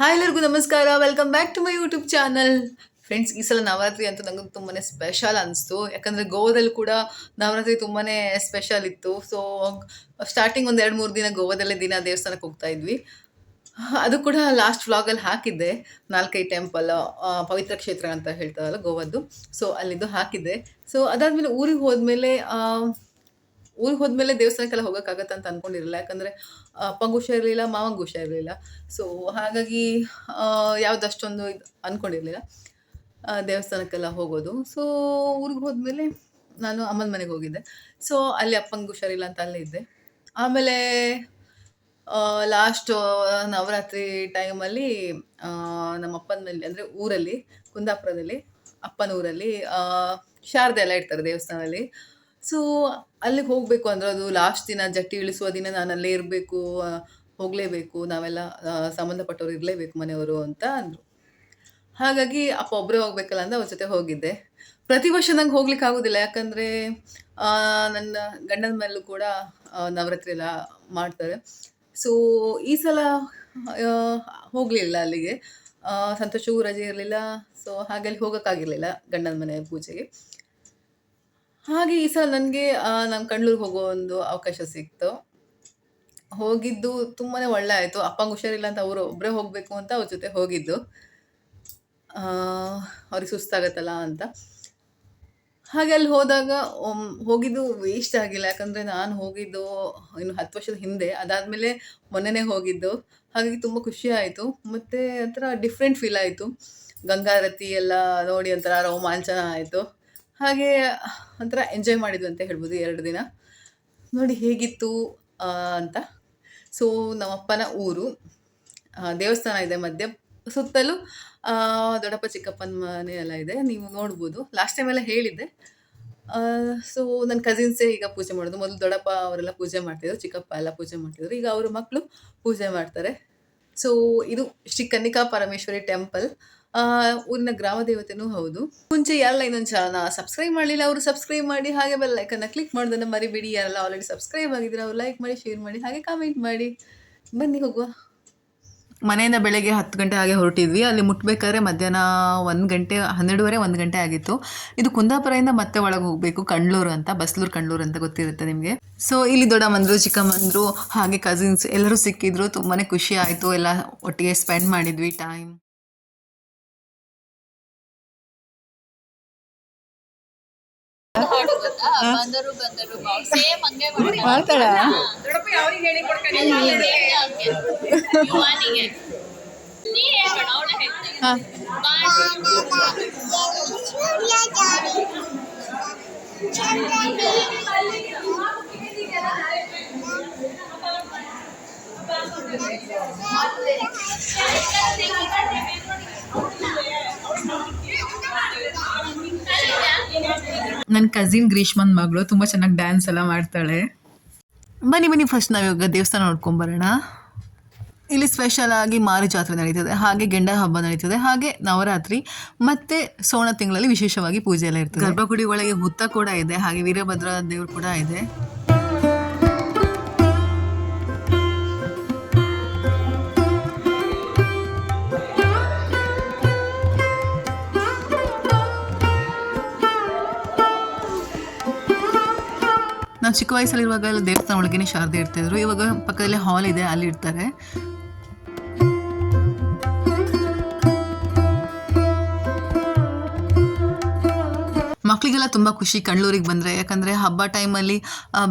Hi ಎಲ್ಲರಿಗೂ ನಮಸ್ಕಾರ. Welcome back to my YouTube channel friends ಈ ಸಲ ನವರಾತ್ರಿ ಅಂತೂ ನಂಗೆ ತುಂಬಾ ಸ್ಪೆಷಲ್ ಅನಿಸ್ತು. ಯಾಕಂದರೆ ಗೋವಾದಲ್ಲಿ ಕೂಡ ನವರಾತ್ರಿ ತುಂಬಾ ಸ್ಪೆಷಲ್ ಇತ್ತು. ಸೊ ಸ್ಟಾರ್ಟಿಂಗ್ ಒಂದು ಎರಡು ಮೂರು ದಿನ ಗೋವಾದಲ್ಲೇ ದಿನ ದೇವಸ್ಥಾನಕ್ಕೆ ಹೋಗ್ತಾ ಇದ್ವಿ. ಅದು ಕೂಡ ಲಾಸ್ಟ್ ವ್ಲಾಗಲ್ಲಿ ಹಾಕಿದ್ದೆ. ನಾಲ್ಕೈದು ಟೆಂಪಲ್ ಪವಿತ್ರ ಕ್ಷೇತ್ರ ಅಂತ ಹೇಳ್ತಾರಲ್ಲ ಗೋವಾದ್ದು. ಸೊ ಅಲ್ಲಿದ್ದು ಹಾಕಿದ್ದೆ. ಸೊ ಅದಾದಮೇಲೆ ಊರಿಗೆ ಹೋದ್ಮೇಲೆ ಊರಿಗೆ ಹೋದ್ಮೇಲೆ ದೇವಸ್ಥಾನಕ್ಕೆಲ್ಲ ಹೋಗೋಕ್ಕಾಗತ್ತೆ ಅಂತ ಅನ್ಕೊಂಡಿರಲಿಲ್ಲ. ಯಾಕಂದರೆ ಅಪ್ಪಂಗೆ ಹುಷಾರಿರಲಿಲ್ಲ ಮಾವಂಗೆ ಹುಷಾರಿರಲಿಲ್ಲ ಸೊ ಹಾಗಾಗಿ ಯಾವ್ದು ಅಷ್ಟೊಂದು ಇದು ಅಂದ್ಕೊಂಡಿರಲಿಲ್ಲ ದೇವಸ್ಥಾನಕ್ಕೆಲ್ಲ ಹೋಗೋದು. ಸೊ ಊರಿಗೆ ಹೋದ್ಮೇಲೆ ನಾನು ಅಮ್ಮನ ಮನೆಗೆ ಹೋಗಿದ್ದೆ. ಸೊ ಅಲ್ಲಿ ಅಪ್ಪಂಗೆ ಹುಷಾರಿಲ್ಲ ಅಂತ ಅಲ್ಲೇ ಇದ್ದೆ. ಆಮೇಲೆ ಲಾಸ್ಟ್ ನವರಾತ್ರಿ ಟೈಮಲ್ಲಿ ನಮ್ಮ ಅಪ್ಪನ ಮನೆಯಲ್ಲಿ ಅಂದರೆ ಊರಲ್ಲಿ, ಕುಂದಾಪುರದಲ್ಲಿ ಅಪ್ಪನ ಊರಲ್ಲಿ ಶಾರದೆ ಎಲ್ಲ ಇಡ್ತಾರೆ ದೇವಸ್ಥಾನದಲ್ಲಿ. ಸೊ ಅಲ್ಲಿಗೆ ಹೋಗಬೇಕು ಅಂದ್ರೆ ಅದು ಲಾಸ್ಟ್ ದಿನ ಜಟ್ಟಿ ಇಳಿಸುವ ದಿನ ನಾನು ಅಲ್ಲೇ ಇರಬೇಕು ಹೋಗಲೇಬೇಕು, ನಾವೆಲ್ಲ ಸಂಬಂಧಪಟ್ಟವ್ರು ಇರಲೇಬೇಕು ಮನೆಯವರು ಅಂತ ಅಂದರು. ಹಾಗಾಗಿ ಅಪ್ಪ ಒಬ್ಬರೇ ಹೋಗ್ಬೇಕಲ್ಲ ಅಂತ ಅವ್ರ ಜೊತೆ ಹೋಗಿದ್ದೆ. ಪ್ರತಿ ವರ್ಷ ನಂಗೆ ಹೋಗ್ಲಿಕ್ಕೆ ಆಗೋದಿಲ್ಲ, ಯಾಕಂದರೆ ನನ್ನ ಗಂಡನ ಮೇಲೂ ಕೂಡ ನವರಾತ್ರಿ ಎಲ್ಲ ಮಾಡ್ತಾರೆ. ಸೊ ಈ ಸಲ ಹೋಗಲಿಲ್ಲ ಅಲ್ಲಿಗೆ. ಸಂತೋಷವೂ ರಜೆ ಇರಲಿಲ್ಲ ಸೊ ಹಾಗೆ ಅಲ್ಲಿ ಹೋಗೋಕ್ಕಾಗಿರಲಿಲ್ಲ ಗಂಡನ ಮನೆ ಪೂಜೆಗೆ. ಹಾಗೆ ಈ ಸಲ ನನಗೆ ನಮ್ಮ ಕಂಡ್ಲೂರಿಗೆ ಹೋಗೋ ಒಂದು ಅವಕಾಶ ಸಿಕ್ತು. ಹೋಗಿದ್ದು ತುಂಬಾ ಒಳ್ಳೆ ಆಯಿತು. ಅಪ್ಪಂಗೆ ಹುಷಾರಿಲ್ಲ ಅಂತ ಅವರು ಒಬ್ಬರೇ ಹೋಗಬೇಕು ಅಂತ ಅವ್ರ ಜೊತೆ ಹೋಗಿದ್ದು. ಅವ್ರಿಗೆ ಸುಸ್ತಾಗತ್ತಲ್ಲ ಅಂತ. ಹಾಗೆ ಅಲ್ಲಿ ಹೋದಾಗ ಹೋಗಿದ್ದು ವೇಸ್ಟ್ ಆಗಿಲ್ಲ. ಯಾಕಂದರೆ ನಾನು ಹೋಗಿದ್ದು ಇನ್ನು ಹತ್ತು ವರ್ಷದ ಹಿಂದೆ. ಅದಾದಮೇಲೆ ಮೊನ್ನೆನೇ ಹೋಗಿದ್ದು. ಹಾಗಾಗಿ ತುಂಬ ಖುಷಿ ಆಯಿತು. ಮತ್ತು ಒಂಥರ ಡಿಫ್ರೆಂಟ್ ಫೀಲ್ ಆಯಿತು. ಗಂಗಾರತಿ ಎಲ್ಲ ನೋಡಿ ಒಂಥರ ರೋಮಾಂಚನ ಆಯಿತು. ಹಾಗೆ ಒಂಥರ ಎಂಜಾಯ್ ಮಾಡಿದ್ವಿ ಅಂತ ಹೇಳ್ಬೋದು ಎರಡು ದಿನ. ನೋಡಿ ಹೇಗಿತ್ತು ಅಂತ. ಸೊ ನಮ್ಮಪ್ಪನ ಊರು ದೇವಸ್ಥಾನ ಇದೆ ಮಧ್ಯ. ಸುತ್ತಲೂ ದೊಡ್ಡಪ್ಪ, ಚಿಕ್ಕಪ್ಪನ ಮನೆ ಎಲ್ಲ ಇದೆ. ನೀವು ನೋಡ್ಬೋದು. ಲಾಸ್ಟ್ ಟೈಮ್ ಎಲ್ಲ ಹೇಳಿದ್ದೆ. ಸೊ ನನ್ನ ಕಸಿನ್ಸೇ ಈಗ ಪೂಜೆ ಮಾಡೋದು. ಮೊದಲು ದೊಡ್ಡಪ್ಪ ಅವರೆಲ್ಲ ಪೂಜೆ ಮಾಡ್ತಿದ್ರು, ಚಿಕ್ಕಪ್ಪ ಎಲ್ಲ ಪೂಜೆ ಮಾಡ್ತಿದ್ರು. ಈಗ ಅವ್ರ ಮಕ್ಕಳು ಪೂಜೆ ಮಾಡ್ತಾರೆ. ಸೊ ಇದು ಶ್ರೀ ಕನ್ನಿಕಾ ಪರಮೇಶ್ವರಿ ಟೆಂಪಲ್ ಊರಿನ ಗ್ರಾಮ ದೇವತೆನೂ ಹೌದು. ಮುಂಚೆ ಯಾರೆಲ್ಲ ಇನ್ನೊಂದು ಚಾನಲ್ನ ಸಬ್ಸ್ಕ್ರೈಬ್ ಮಾಡಲಿಲ್ಲ, ಅವರು ಸಬ್ಸ್ಕ್ರೈಬ್ ಮಾಡಿ, ಹಾಗೆ ಬೆಲ್ ಲೈಕನ್ನು ಕ್ಲಿಕ್ ಮಾಡೋದನ್ನು ಮರಿಬೇಡಿ. ಯಾರೆಲ್ಲ ಆಲ್ರೆಡಿ ಸಬ್ಸ್ಕ್ರೈಬ್ ಆಗಿದ್ರೆ ಅವ್ರು ಲೈಕ್ ಮಾಡಿ ಶೇರ್ ಮಾಡಿ, ಹಾಗೆ ಕಾಮೆಂಟ್ ಮಾಡಿ. ಬನ್ನಿ ಹೋಗುವ. ಮನೆಯಿಂದ ಬೆಳಗ್ಗೆ ಹತ್ತು ಗಂಟೆ ಹಾಗೆ ಹೊರಟಿದ್ವಿ. ಅಲ್ಲಿ ಮುಟ್ಬೇಕಾದ್ರೆ ಮಧ್ಯಾಹ್ನ ಒಂದು ಗಂಟೆ, ಹನ್ನೆರಡುವರೆ, ಒಂದು ಗಂಟೆ ಆಗಿತ್ತು. ಇದು ಕುಂದಾಪುರದಿಂದ ಮತ್ತೆ ಒಳಗೆ ಹೋಗಬೇಕು ಕಂಡ್ಲೂರು ಅಂತ, ಬಸ್ಲೂರು ಕಂಡ್ಲೂರು ಅಂತ ಗೊತ್ತಿರುತ್ತೆ ನಿಮಗೆ. ಸೊ ಇಲ್ಲಿ ದೊಡ್ಡಮ್ಮಂದರು ಚಿಕ್ಕಮ್ಮಂದರು ಹಾಗೆ ಕಸಿನ್ಸ್ ಎಲ್ಲರೂ ಸಿಕ್ಕಿದ್ರು. ತುಂಬಾ ಖುಷಿ ಆಯಿತು. ಎಲ್ಲ ಒಟ್ಟಿಗೆ ಸ್ಪೆಂಡ್ ಮಾಡಿದ್ವಿ ಟೈಮ್ ಬಂದರು ಬಂದರು. ಸೇಮ್ ಹಂಗೆ ಮಾಡ್ತಾಳ ಯುವಾನಿಗೆ ನೀ ಹೇಳ್ಬೇಡ ಅವಳ ಹೇಳ್ತೀನಿ ನನ್ನ ಕಸಿನ್ ಗ್ರೀಷ್ಮನ್ ಮಗಳು ತುಂಬ ಚೆನ್ನಾಗಿ ಡ್ಯಾನ್ಸ್ ಎಲ್ಲ ಮಾಡ್ತಾಳೆ. ಬನ್ನಿ ಬನ್ನಿ ಫಸ್ಟ್ ನಾವು ಇವಾಗ ದೇವಸ್ಥಾನ ನೋಡ್ಕೊಂಬರೋಣ ಇಲ್ಲಿ ಸ್ಪೆಷಲ್ ಆಗಿ ಮಾರು ಜಾತ್ರೆ ನಡೀತದೆ ಹಾಗೆ ಗೆಂಡ ಹಬ್ಬ ನಡೀತದೆ ಹಾಗೆ ನವರಾತ್ರಿ ಮತ್ತೆ ಸೋಣ ತಿಂಗಳಲ್ಲಿ ವಿಶೇಷವಾಗಿ ಪೂಜೆ ಎಲ್ಲ ಇರ್ತದೆ. ಗರ್ಭಗುಡಿ ಒಳಗೆ ಹುತ್ತ ಕೂಡ ಇದೆ ಹಾಗೆ ವೀರಭದ್ರ ದೇವರು ಕೂಡ ಇದೆ. ನಾವು ಚಿಕ್ಕ ವಯಸ್ಸಲ್ಲಿರುವಾಗ ಎಲ್ಲ ದೇವಸ್ಥಾನ ಒಳಗೇನೆ ಶಾರದೆ ಇರ್ತಿದ್ರು ಇವಾಗ ಪಕ್ಕದಲ್ಲೇ ಹಾಲ್ ಇದೆ, ಅಲ್ಲಿ ಇರ್ತಾರೆ ಮಕ್ಕಳಿಗೆಲ್ಲ ತುಂಬ ಖುಷಿ ಕಣ್ಣೂರಿಗೆ ಬಂದರೆ. ಯಾಕಂದರೆ ಹಬ್ಬ ಟೈಮಲ್ಲಿ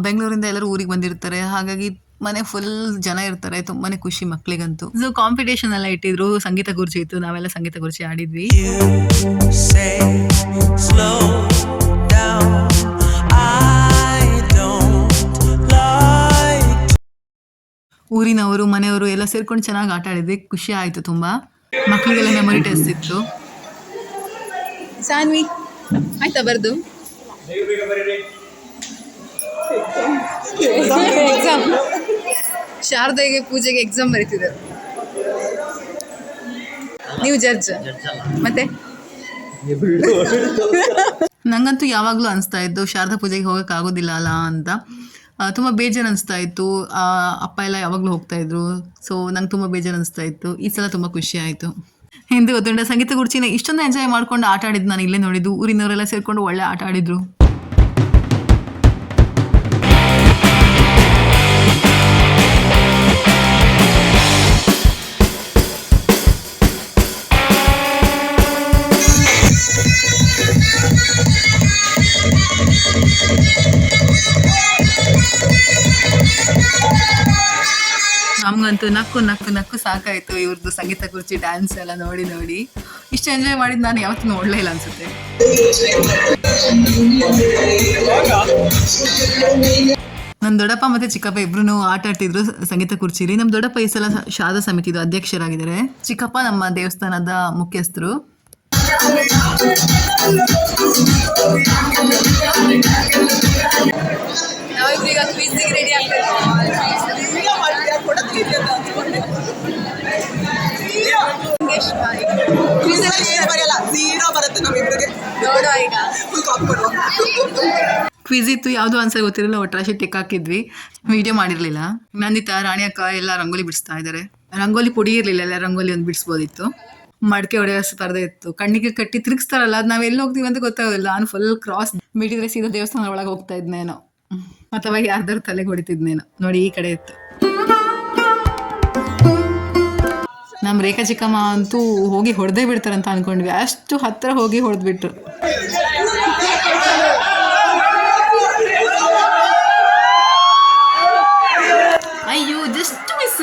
ಬೆಂಗಳೂರಿಂದ ಎಲ್ಲರೂ ಊರಿಗೆ ಬಂದಿರ್ತಾರೆ. ಹಾಗಾಗಿ ಮನೆ ಫುಲ್ ಜನ ಇರ್ತಾರೆ. ತುಂಬಾ ಖುಷಿ ಮಕ್ಕಳಿಗಂತೂ ಸೊ ಕಾಂಪಿಟೇಷನ್ ಎಲ್ಲ ಇಟ್ಟಿದ್ರು. ಸಂಗೀತ ಗುರುಜಿ ಇತ್ತು. ನಾವೆಲ್ಲ ಸಂಗೀತ ಗುರುಜಿ ಆಡಿದ್ವಿ. ಊರಿನವರು, ಮನೆಯವರು ಎಲ್ಲ ಸೇರ್ಕೊಂಡು ಚೆನ್ನಾಗಿ ಆಟ ಆಡಿದ್ವಿ. ಖುಷಿ ಆಯ್ತು ತುಂಬಾ. ಮಕ್ಕಳಿಗೆಲ್ಲ ಮೆಮೊರಿ ಟೆಸ್ಟ್ ಇತ್ತು. ಸಾನ್ವಿ, ಆಯ್ತಾ ಬರ್ದು? ಎಕ್ಸಾಮ್ ಶಾರದೆಗೆ ಪೂಜೆಗೆ ಎಕ್ಸಾಮ್ ಬರೀತಿದ್ರು. ನೀವು ಜಡ್ಜ್ ಮತ್ತೆ? ನಂಗಂತೂ ಯಾವಾಗಲೂ ಅನಿಸ್ತಾ ಇದ್ದು, ಶಾರದಾ ಪೂಜೆಗೆ ಆಗೋದಿಲ್ಲ ಅಲ್ಲ ಅಂತ. ತುಂಬ ಬೇಜಾರು ಅನಿಸ್ತಾ ಇತ್ತು ಅಪ್ಪ ಎಲ್ಲ ಯಾವಾಗಲೂ ಹೋಗ್ತಾ ಇದ್ರು ಸೊ ನಂಗೆ ತುಂಬ ಬೇಜಾರು ಅನಿಸ್ತಾ ಇತ್ತು ಈ ಸಲ ತುಂಬ ಖುಷಿ ಆಯಿತು. ಹಿಂದೆ ಗೊತ್ತುಂಟ, ಸಂಗೀತ ಗುರುಚಿನ ಇಷ್ಟೊಂದು ಎಂಜಾಯ್ ಮಾಡ್ಕೊಂಡು ಆಟ ಆಡಿದ್ದು ನಾನು ಇಲ್ಲೇ ನೋಡಿದ್ದು. ಊರಿನವರೆಲ್ಲ ಸೇರಿಕೊಂಡು ಒಳ್ಳೆ ಆಟ ಆಡಿದ್ರು. ನಮ್ಗಂತೂ ನಕ್ಕು ನಕ್ಕು ನಕ್ಕು ಸಾಕಾಯಿತು ಇವ್ರದ್ದು ಸಂಗೀತ ಕುರ್ಚಿ ಡ್ಯಾನ್ಸ್ ಎಲ್ಲ ನೋಡಿ ನೋಡಿ. ಇಷ್ಟು ಎಂಜಾಯ್ ಮಾಡಿದ್ದು ನಾನು ಯಾವತ್ತೂ ನೋಡಲೇ ಇಲ್ಲ ಅನ್ಸುತ್ತೆ. ನಮ್ಮ ದೊಡ್ಡಪ್ಪ ಮತ್ತೆ ಚಿಕ್ಕಪ್ಪ ಇಬ್ರು ಆಟ ಆಡ್ತಿದ್ರು ಸಂಗೀತ ಕುರ್ಚಿಲಿ. ನಮ್ಮ ದೊಡ್ಡಪ್ಪ ಈ ಸಲ ಶಾರದಾ ಸಮಿತಿದು ಅಧ್ಯಕ್ಷರಾಗಿದ್ದಾರೆ. ಚಿಕ್ಕಪ್ಪ ನಮ್ಮ ದೇವಸ್ಥಾನದ ಮುಖ್ಯಸ್ಥರು. ರೆಡಿ ಈಗ ಕ್ವಿಜ್ ಇತ್ತು, ಯಾವುದು ಆನ್ಸರ್ ಗೊತ್ತಿರಲಿಲ್ಲ ಒಟ್ರಾಶಿ ಟಿಕ್ ಹಾಕಿದ್ವಿ. ವಿಡಿಯೋ ಮಾಡಿರಲಿಲ್ಲ. ನಂದಿತಾ, ರಾಣಿ ಅಕ್ಕ ಎಲ್ಲ ರಂಗೋಲಿ ಬಿಡಿಸ್ತಾ ಇದ್ದಾರೆ ರಂಗೋಲಿ ಪುಡಿ ಇರಲಿಲ್ಲ, ಎಲ್ಲ ರಂಗೋಲಿ ಒಂದು ಬಿಡಿಸ್ಬೋದಿತ್ತು. ಮಡಕೆ ಹೊಡೆಯೋ ಸ್ಪರ್ಧೆ ಇತ್ತು. ಕಣ್ಣಿಗೆ ಕಟ್ಟಿ ತಿರುಗಿಸ್ತಾರಲ್ಲ, ಅದು ನಾವು ಎಲ್ಲಿ ಹೋಗ್ತೀವಿ ಅಂತ ಗೊತ್ತಾಗೋದಿಲ್ಲ. ನಾನು ಫುಲ್ ಕ್ರಾಸ್ ಮಿಡಿದ್ರೆ ಸೀದಾ ದೇವಸ್ಥಾನದ ಒಳಗೆ ಹೋಗ್ತಾ ಇದ್ನೇನೋ. ಅಥವಾ ಯಾರ್ದಾರು ತಲೆಗೆ ಹೊಡಿತಿದ್ನೇನೋ. ನೋಡಿ, ಈ ಕಡೆ ಇತ್ತು. ನಮ್ಮ ರೇಖಾ ಚಿಕ್ಕಮ್ಮ ಅಂತೂ ಹೋಗಿ ಹೊಡೆದೇ ಬಿಡ್ತಾರಂತ ಅಂದ್ಕೊಂಡ್ವಿ ಅಷ್ಟು ಹತ್ತಿರ ಹೋಗಿ ಹೊಡೆದ್ಬಿಟ್ರು. ಅಯ್ಯೋ ಜಸ್ಟ್ ಮಿಸ್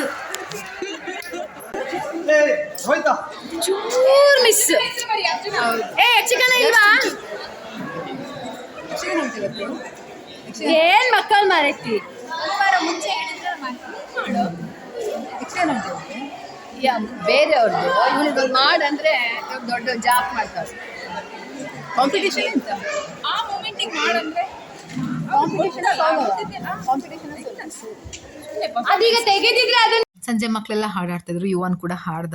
ಚೂರ್ ಮಿಸ್ ಏ ಇಲ್ವಾ? ಏನ್ ಮಕ್ಕಳು ಮಾರೈತಿ? ಯಾ ಬೇರೆಯವ್ರದ್ದು. ಇವನಿಗೆ ಮಾಡಂದ್ರೆ ದೊಡ್ಡ ಜಾಬ್ ಮಾಡ್ತಾರೆ. ಕಾಂಪಿಟೇಷನ್ ಅಂತ ಆ ಮೂಮೆಂಟಿಗೆ ಮಾಡಂದ್ರೆ ಅದೀಗ ತೆಗೆದಿದ್ರೆ ಅದನ್ನ ಸಂಜೆ ಮಕ್ಕಳೆಲ್ಲ ಹಾಡಾಡ್ತಿದ್ರು ಯುವನ್ ಕೂಡ ಹಾಡ್ದ.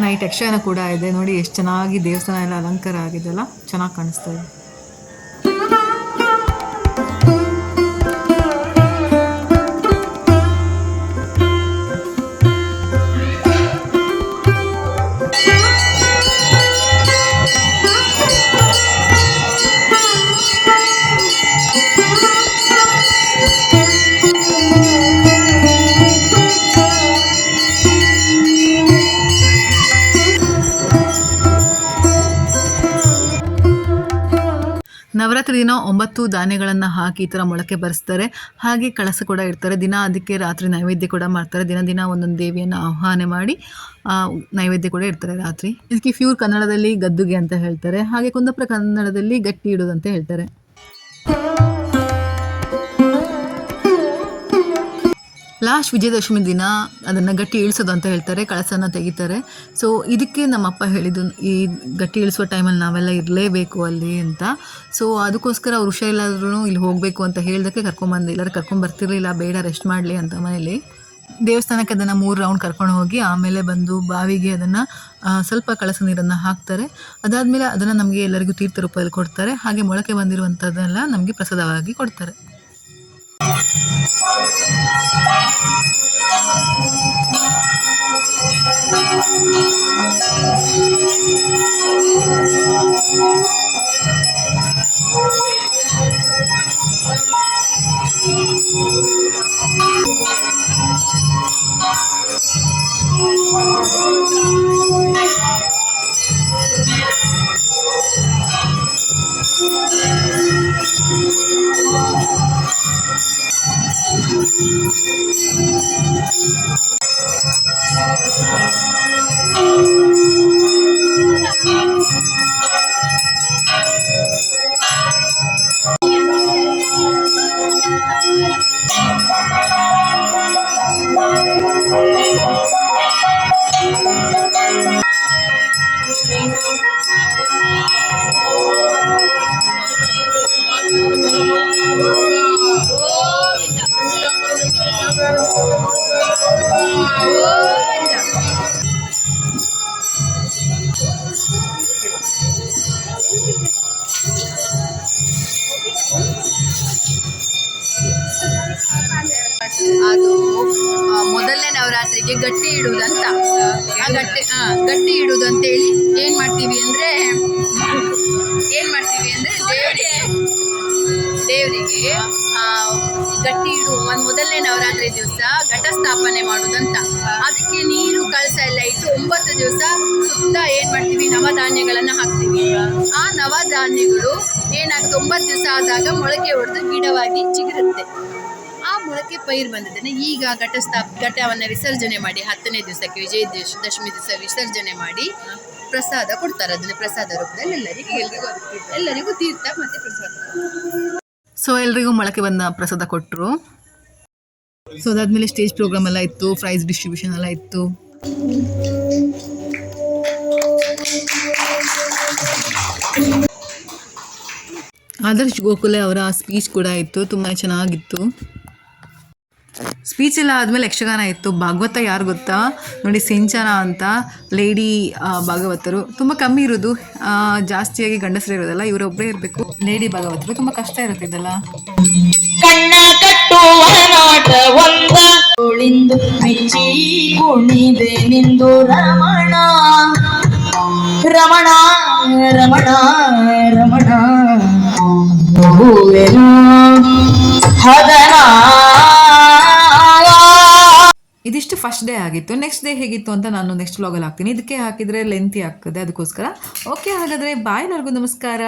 ನೈಟ್ ಯಕ್ಷಗಾನ ಕೂಡ ಇದೆ. ನೋಡಿ ಎಷ್ಟು ಚೆನ್ನಾಗಿ ದೇವಸ್ಥಾನ ಎಲ್ಲ ಅಲಂಕಾರ ಆಗಿದೆಲ್ಲ ಚೆನ್ನಾಗಿ ಕಾಣಿಸ್ತಾ ಇದೆ. ನವರಾತ್ರಿ ದಿನ ಒಂಬತ್ತು ಧಾನ್ಯಗಳನ್ನು ಹಾಕಿ ಈ ಥರ ಮೊಳಕೆ ಬರೆಸ್ತಾರೆ. ಹಾಗೆ ಕಳಸ ಕೂಡ ಇಡ್ತಾರೆ. ದಿನ ಅದಕ್ಕೆ ರಾತ್ರಿ ನೈವೇದ್ಯ ಕೂಡ ಮಾಡ್ತಾರೆ. ದಿನ ದಿನ ಒಂದೊಂದು ದೇವಿಯನ್ನು ಆಹ್ವಾನ ಮಾಡಿ ನೈವೇದ್ಯ ಕೂಡ ಇಡ್ತಾರೆ ರಾತ್ರಿ. ಇದಕ್ಕೆ ಫ್ಯೂರ್ ಕನ್ನಡದಲ್ಲಿ ಗದ್ದುಗೆ ಅಂತ ಹೇಳ್ತಾರೆ. ಹಾಗೆ ಕುಂದಾಪುರ ಕನ್ನಡದಲ್ಲಿ ಗಟ್ಟಿ ಇಡೋದು ಅಂತ ಹೇಳ್ತಾರೆ. ಲಾಸ್ಟ್ ವಿಜಯದಶಮಿ ದಿನ ಅದನ್ನು ಗಟ್ಟಿ ಇಳಿಸೋದು ಅಂತ ಹೇಳ್ತಾರೆ ಕಳಸನ ತೆಗಿತಾರೆ. ಸೊ ಇದಕ್ಕೆ ನಮ್ಮಪ್ಪ ಹೇಳಿದ್ದು, ಈ ಗಟ್ಟಿ ಇಳಿಸುವ ಟೈಮಲ್ಲಿ ನಾವೆಲ್ಲ ಇರಲೇಬೇಕು ಅಲ್ಲಿ ಅಂತ. ಸೊ ಅದಕ್ಕೋಸ್ಕರ ಅವ್ರು ಹುಷಾರಿಲ್ಲಾದ್ರೂ ಇಲ್ಲಿ ಹೋಗಬೇಕು ಅಂತ ಹೇಳಿದಕ್ಕೆ ಕರ್ಕೊಂಬಂದು ಎಲ್ಲರೂ ಕರ್ಕೊಂಡು ಬರ್ತಿರ್ಲಿಲ್ಲ, ಬೇಡ ರೆಸ್ಟ್ ಮಾಡಲಿ ಅಂತ ಮನೇಲಿ. ದೇವಸ್ಥಾನಕ್ಕೆ ಅದನ್ನು ಮೂರು ರೌಂಡ್ ಕರ್ಕೊಂಡು ಹೋಗಿ, ಆಮೇಲೆ ಬಂದು ಬಾವಿಗೆ ಅದನ್ನು ಸ್ವಲ್ಪ ಕಳಸ ನೀರನ್ನು ಹಾಕ್ತಾರೆ. ಅದಾದಮೇಲೆ ಅದನ್ನು ನಮಗೆ ಎಲ್ಲರಿಗೂ ತೀರ್ಥ ರೂಪದಲ್ಲಿ ಕೊಡ್ತಾರೆ. ಹಾಗೆ ಮೊಳಕೆ ಬಂದಿರುವಂಥದ್ದೆಲ್ಲ ನಮಗೆ ಪ್ರಸಾದವಾಗಿ ಕೊಡ್ತಾರೆ. ಅದು なるほど。ಗಟ್ಟಿ ಇಡುವುದು ಅಂತೇಳಿ ಏನ್ ಮಾಡ್ತೀವಿ ಅಂದ್ರೆ ಏನ್ ಮಾಡ್ತೀವಿ ಅಂದ್ರೆ ದೇವರಿಗೆ ದೇವರಿಗೆ ಆ, ಗಟ್ಟಿ ಇಡು. ಒಂದ್ ಮೊದಲನೇ ನವರಾತ್ರಿ ದಿವಸ ಘಟಸ್ಥಾಪನೆ ಮಾಡುದಂತ. ಅದಕ್ಕೆ ನೀರು ಕಳಸ ಎಲ್ಲ ಇಟ್ಟು ಒಂಬತ್ತು ದಿವಸ ಸುತ್ತ ಏನ್ ಮಾಡ್ತೀವಿ? ನವಧಾನ್ಯಗಳನ್ನ ಹಾಕ್ತೀವಿ. ಆ ನವಧಾನ್ಯಗಳು ಏನಾಗುತ್ತೆ? ಒಂಬತ್ತು ದಿವಸ ಆದಾಗ ಮೊಳಕೆ ಹೊಡೆದು ಗಿಡವಾಗಿ ಚಿಗುರುತ್ತೆ. ಮೊಳಕೆ ಪೈರು ಬಂದಿದ್ದೇನೆ. ಈಗ ಘಟಸ್ಥಾಪ, ಘಟವನ್ನು ವಿಸರ್ಜನೆ ಮಾಡಿ ಹತ್ತನೇ ದಿವಸಕ್ಕೆ ವಿಜಯ ದಶ ದಶಮಿ ದಿವಸ ವಿಸರ್ಜನೆ ಮಾಡಿ ಪ್ರಸಾದ ಕೊಡ್ತಾರೆ. ಅದನ್ನ ಪ್ರಸಾದ ರೂಪದಲ್ಲಿ ಎಲ್ಲರಿಗೂ ಎಲ್ಲರಿಗೂ ತೀರ್ಥ ಮತ್ತೆ ಪ್ರಸಾದ. ಸೊ ಎಲ್ರಿಗೂ ಮೊಳಕೆ ಬಂದ ಪ್ರಸಾದ ಕೊಟ್ಟರು ಸೊ ಅದಾದ್ಮೇಲೆ ಸ್ಟೇಜ್ ಪ್ರೋಗ್ರಾಮ್ ಎಲ್ಲ ಇತ್ತು ಪ್ರೈಸ್ ಡಿಸ್ಟ್ರಿಬ್ಯೂಷನ್ ಎಲ್ಲ ಇತ್ತು. ಆದರ್ಶ್ ಗೋಕುಲೆ ಅವರ ಸ್ಪೀಚ್ ಕೂಡ ಇತ್ತು ತುಂಬ ಚೆನ್ನಾಗಿತ್ತು. ಸ್ಪೀಚ್ ಎಲ್ಲ ಆದಮೇಲೆ ಯಕ್ಷಗಾನ ಇತ್ತು. ಭಾಗವತ ಯಾರು ಗೊತ್ತಾ? ನೋಡಿ, ಸಿಂಚನ ಅಂತ ಲೇಡಿ ಭಾಗವತರು. ತುಂಬ ಕಮ್ಮಿ ಇರೋದು. ಜಾಸ್ತಿಯಾಗಿ ಗಂಡಸರು ಇರೋದಲ್ಲ ಇವರೊಬ್ಬರೇ ಇರಬೇಕು. ಲೇಡಿ ಭಾಗವತರು, ತುಂಬ ಕಷ್ಟ ಇರುತ್ತೆ ರಮಣ. ರಮಣ ರಮಣ ರಮಣ. ಹದನಾ ಫಸ್ಟ್ ಡೇ ಆಗಿತ್ತು. ನೆಕ್ಸ್ಟ್ ಡೇ ಹೇಗಿತ್ತು ಅಂತ ನಾನು ನೆಕ್ಸ್ಟ್ ವ್ಲಾಗಲ್ಲಿ ಹಾಕ್ತೀನಿ. ಇದಕ್ಕೆ ಹಾಕಿದರೆ ಲೆಂತಿ ಆಗ್ತದೆ ಅದಕ್ಕೋಸ್ಕರ. ಓಕೆ ಹಾಗಾದರೆ ಬಾಯ್ ಎಲ್ಲರಿಗೂ ನಮಸ್ಕಾರ.